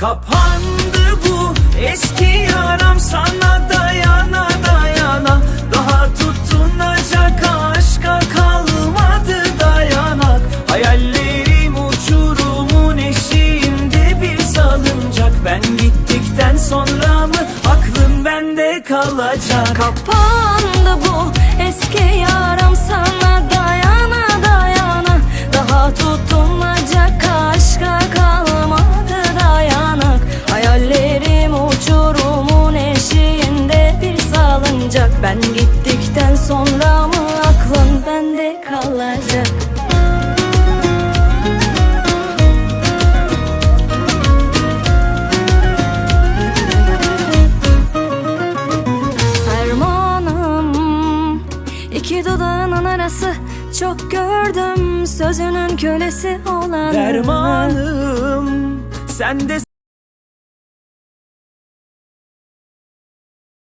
Kapandı bu eski yaram sana dayana dayana. Daha tutunacak aşka kalmadı dayanak. Hayallerim uçurumun eşiğinde bir salıncak. Ben gittikten sonra mı aklın bende kalacak? Kapandı bu eski yaram sana dayana dayana. Daha tutunacak salıncak Ben gittikten sonra mı aklın bende kalacak. Fermanım iki dudağının arası. Çok gördüm sözünün kölesi olan Dermanım sen de